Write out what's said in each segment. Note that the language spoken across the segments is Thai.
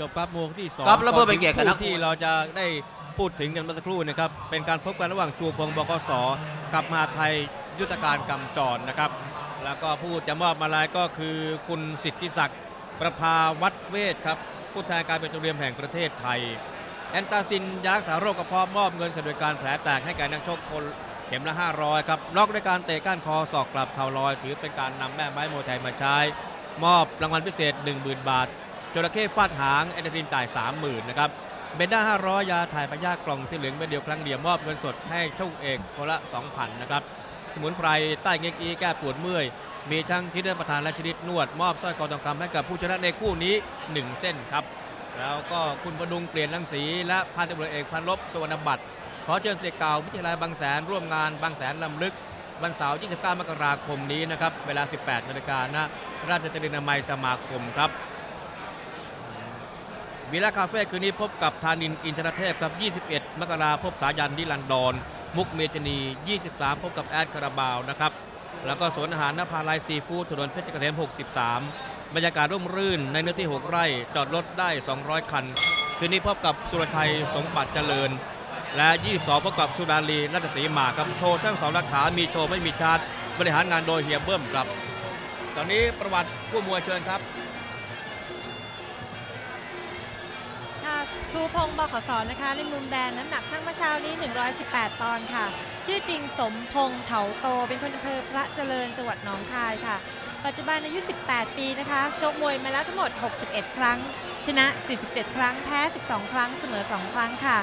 กับครับโมงที่สองครับแล้วเพื่อเป็นเกียรติกับนักคู่ที่เราจะได้พูดถึงกันเมื่อสักครู่นะครับเป็นการพบกันระหว่างชูพงศ์บกสกับมหาไทยยุทธการกำจรนะครับ แล้วก็ผู้จะมอบมาลายก็คือคุณสิทธิศักดิ์ประภาวัดเวทครับผู้แทนการเป็นตัวเรียมแห่งประเทศไทย แอนตาซินยารักษาโรคกระเพาะมอบเงินสำหรับการแผลแตกให้แก่นักชกคนเข็มละ 500 ครับล็อกด้วยการเตะก้านคอศอกกลับเข่าลอย ถือเป็นการนำแม่ไม้โมวยไทยมาใช้ มอบรางวัลพิเศษ 10,000 บาท จระเข้ฟาดหางแอนเดรินจ่าย 30,000นะครับเบนด้า500 ยาถ่ายพยากล่องสีเหลืองเป็นเดียวครั้งเดียวมอบเงินสดให้โชคเอกคนละ 2,000นะครับสมุนไพรใต้เง็กอีแก้ปวดเมื่อย มีทั้งที่ได้ประทานและชนิดนวด มอบสร้อยคอทองคำให้กับผู้ชนะในคู่นี้ 1 เส้นครับ แล้วก็คุณพดุงเปลี่ยนรังสีและพันตำรวจเอกพันลบสวรรณบัตรขอเชิญเสียเก่าวิทยาลัยบางแสนร่วมงานบางแสนลำลึกวันเสาร์ 29 มกราคมนี้นะครับ เวลา 18 นาฬิกาณราชตรีนามัยสมาคมครับ วิลาคาเฟ่คืนนี้พบกับธานินอินทรเทพครับ 21 มกราพบสายันดิลันดอนมุกเมจนี 23 พบกับแอดคาราบาวนะครับ แล้วก็สวนอาหารนภาลายซีฟู้ดถนนเพชรเกษม 63 บรรยากาศร่มรื่นในเนื้อที่ 6 ไร่ จอดรถได้ 200 คัน คืนนี้พบกับสุรชัยสมบัติเจริญ และ 22 พบกับสุดาลีรัตศรีมาครับโชว์ทั้งสองราขา มีโชว์ไม่มีชาร์จบริหารงานโดยเฮียเบิ้มครับ ตอนนี้ประวัติผู้มวยเชิญครับ ชูพงศ์บขสนะคะ ในมุมแดงน้ำหนักช่างเมื่อเช้านี้ 118 ปอนด์ค่ะ ชื่อจริงสมพงษ์เถาโต เป็นคนอำเภอพระเจริญจังหวัดหนองคายค่ะ ปัจจุบันอายุ 18 ปีนะคะ ชกมวยมาแล้วทั้งหมด 61 ครั้ง ชนะ 47 ครั้ง แพ้ 12 ครั้ง เสมอ 2 ครั้งค่ะ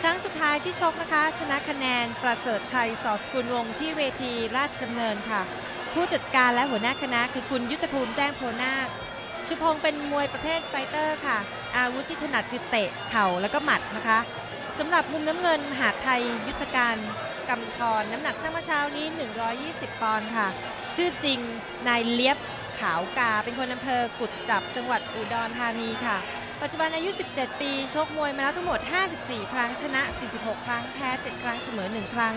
ครั้งสุดท้ายที่ชกนะคะ ชนะคะแนนประเสริฐชัยสอสกุลวงศ์ที่เวทีราชดำเนินค่ะ ผู้จัดการและหัวหน้าคณะคือคุณยุทธภูมิแจ้งโพนาค ชุพงเป็นมวยประเภทไฟเตอร์ค่ะ อาวุธที่ถนัดคือเตะเข่าแล้วก็หมัดนะคะสำหรับมุมน้ำเงินหาไทยยุทธการกำธรน้ำหนักช่างเมื่อเช้านี้ 120 ปอนด์ค่ะ ชื่อจริงนายเลียบขาวกา เป็นคนอำเภอกุดจับจังหวัดอุดรธานีค่ะ ปัจจุบันอายุ 17 ปี ชกมวยมาแล้วทั้งหมด 54 ครั้งชนะ 46 ครั้งแพ้ 7 ครั้งเสมอ 1 ครั้ง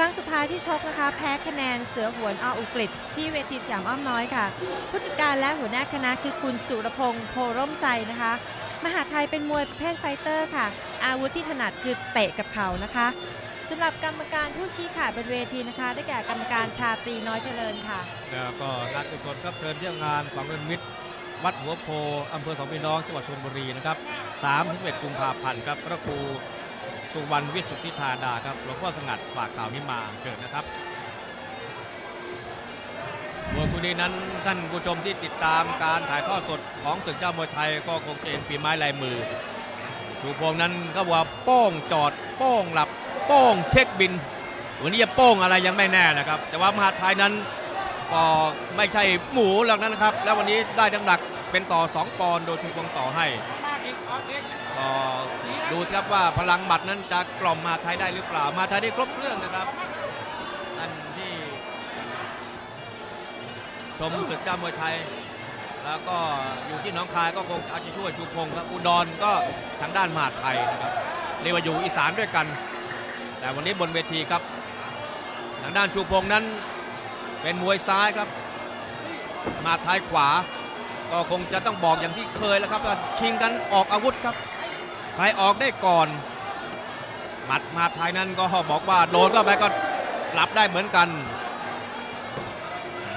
ครั้งสุดท้ายที่ชกนะคะ แพ้คะแนนเสือหวนออุกฤษที่เวทีสยามอ้อมน้อยค่ะ ผู้จัดการและหัวหน้าคณะคือคุณสุรพงษ์โพร่มไซนะคะ มหาไทยเป็นมวยประเภทไฟเตอร์ค่ะ อาวุธที่ถนัดคือเตะกับเข่านะคะสำหรับกรรมการผู้ชี้ขาดบนเวทีนะคะ ได้แก่กรรมการชาตรีน้อยเจริญค่ะ แล้วก็นักกุศลครับเชิญเที่ยวงานฝังเงินมิตรวัดหัวโพอำเภอสองพี่น้องจังหวัดชลบุรีนะครับ3-11กุมภาพันธ์ครับพระครู สุวรรณวิสุทธิธาดาครับหลวงพ่อสงัดฝากข่าวนี้มาเชิญนะครับมวยคู่นี้นั้นท่านผู้ชมที่ติดตามการถ่ายทอดสดของศึกเจ้ามวยไทยก็คงจะเห็นฝีไม้ลายมือ ชูพงนั้นก็บอกว่าโป้งจอดโป้งหลับโป้งเช็คบิน วันนี้จะโป้งอะไรยังไม่แน่นะครับ แต่ว่ามหาไทยนั้นก็ไม่ใช่หมูหรอกนะครับ แล้ววันนี้ได้น้ำหนักเป็นต่อ 2 ปอนด์โดยชูพงต่อให้ ก็ดูสิครับว่าพลังหมัดนั้นจะกล่อมมาไทยได้หรือเปล่า มาไทยได้ครบเครื่องนะครับท่านที่ ชมศึกจ้ามวยไทย แล้วก็อยู่ที่น้องคายก็คงเอาใจะช่วยชูพงครับอุดรก็ทางด้านมหาดไทยนะครับเรียกว่าอยู่อีสานด้วยกัน แต่วันนี้บนเวทีครับ ทางด้านชูพงนั้นเป็นมวยซ้ายครับ มาท้ายขวา ก็คงจะต้องบอกอย่างที่เคยแล้วครับว่าชิงกันออกอาวุธครับ ใครออกได้ก่อน หมัดมาท้ายนั้นก็บอกว่าโดนก็ไปก็รับได้เหมือนกัน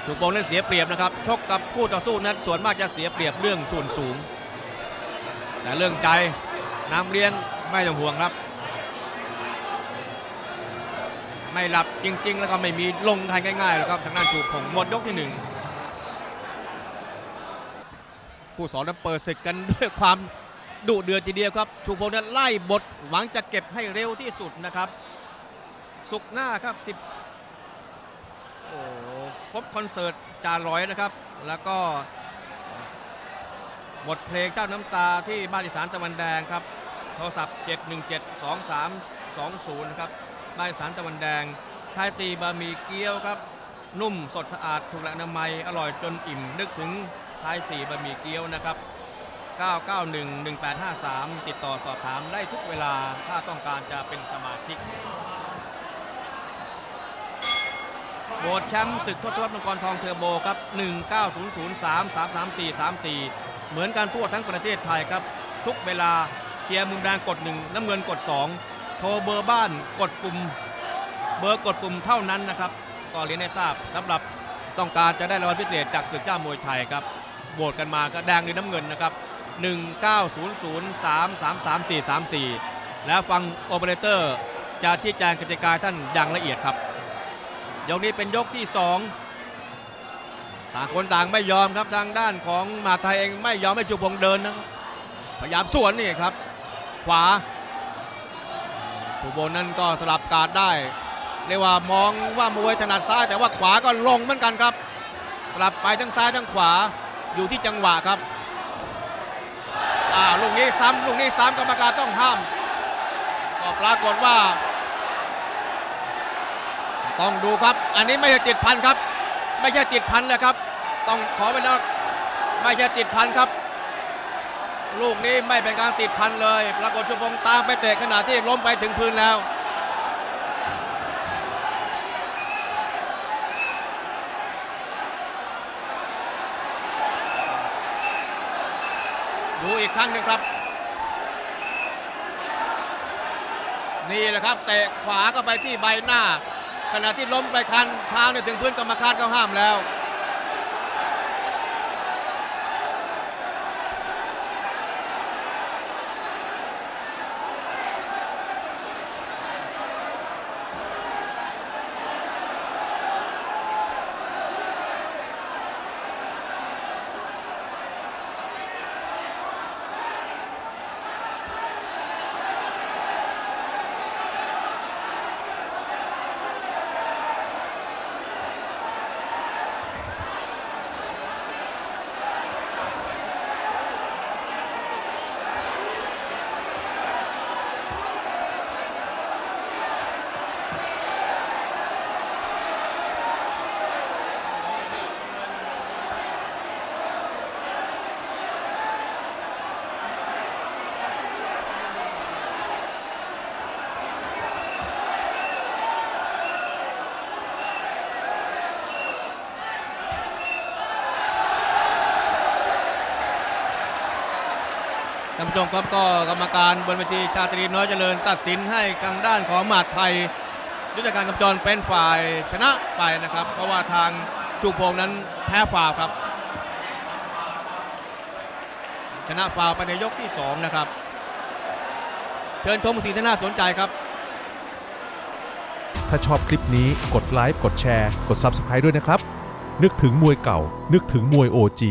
ชูโปงนั้นเสียเปรียบนะครับ ชกกับคู่ต่อสู้นั้นส่วนมากจะเสียเปรียบเรื่องส่วนสูง แต่เรื่องใจน้ำเลี้ยงไม่ต้องห่วงครับ ไม่หลับจริงๆ แล้วก็ไม่มีลงไทยง่ายๆแล้วครับทางด้านชูพงหมดยกที่หนึ่ง ผู้สอนนั้นเปิดศึกกันด้วยความดุเดือดทีเดียวครับ ชูพงนั้นไล่บทหวังจะเก็บให้เร็วที่สุดนะครับ สุกหน้าครับ 10 โอ้พบคอนเสิร์ตจาร้อยนะครับ แล้วก็บทเพลงเจ้าน้ำตาที่บ้านอีสานตะวันแดงครับ โทรศัพท์ 7172320 นะครับ บ้านอีสานตะวันแดงทายซีบะหมี่เกี๊ยวครับ นุ่มสดสะอาดถูกหลักอนามัยอร่อยจนอิ่มนึกถึง ท้ายสีบะหมี่เกี๊ยวนะครับ 991-1853 ติดต่อสอบถามได้ทุกเวลาถ้าต้องการจะเป็นสมาชิกโหวตแชมป์ศึกทศวรรษมังกรทองเทอร์โบครับ 19003 33434 เหมือนกันทั่วทั้งประเทศไทยครับ ทุกเวลาเชียร์มุมแดงกด 1 น้ำเงินกด 2 โทรเบอร์บ้านกดปุ่ม เบอร์กดปุ่มเท่านั้นนะครับก็เรียนให้ทราบสำหรับต้องการจะได้รางวัลพิเศษจากศึกเจ้ามวยไทยครับ โหวตกันมาก็แดงหรือน้ำเงินนะครับ 1900333434แล้วฟังโอเปอเรเตอร์จะชี้แจงกติกาท่านอย่างละเอียดครับ ยกนี้เป็นยกที่ 2 ต่างคนต่างไม่ยอมครับทางด้านของมาไทยเองไม่ยอมให้จูพงเดินนะครับพยายามสวนนี่ครับ ขวาผู้บนนั้นก็สลับการดได้เรียกว่ามองว่ามวยถนัดซ้ายแต่ว่าขวาก็ลงเหมือนกันครับ สลับไปทั้งซ้ายทั้งขวา อยู่ที่จังหวะครับอ่าลูกนี้ซ้ำลูกนี้ซ้ำกรรมการต้องห้าม ก็ปรากฏว่า ต้องดูครับ อันนี้ไม่ใช่ติดพันครับ ไม่ใช่ติดพันเลยครับ ต้องขอไปแล้วไม่ใช่ติดพันครับ ลูกนี้ไม่เป็นการติดพันเลย ปรากฏชุพงตามไปเตะขณะที่ล้มไปถึงพื้นแล้ว ดูอีกครั้งหนึ่งครับ นี่แหละครับเตะขวาก็ไปที่ใบหน้า ขณะที่ล้มไปคันเท้าเนี่ยถึงพื้นกรรมการเขาห้ามแล้ว ท่านผู้ชมครับก็กรรมการบนเวทีชาตรีน้อยเจริญ ตัดสินให้ทางด้านของมหาดไทยยุทธการกำจรเป็นฝ่ายชนะไปนะครับ เพราะว่าทางชูพงนั้นแพ้ฝ่าครับ ชนะฝ่าไปในยกที่ 2 นะครับ เชิญชมสีที่น่าสนใจครับ ถ้าชอบคลิปนี้กดไลค์กดแชร์ กด Subscribe ด้วยนะครับ นึกถึงมวยเก่า นึกถึงมวย OG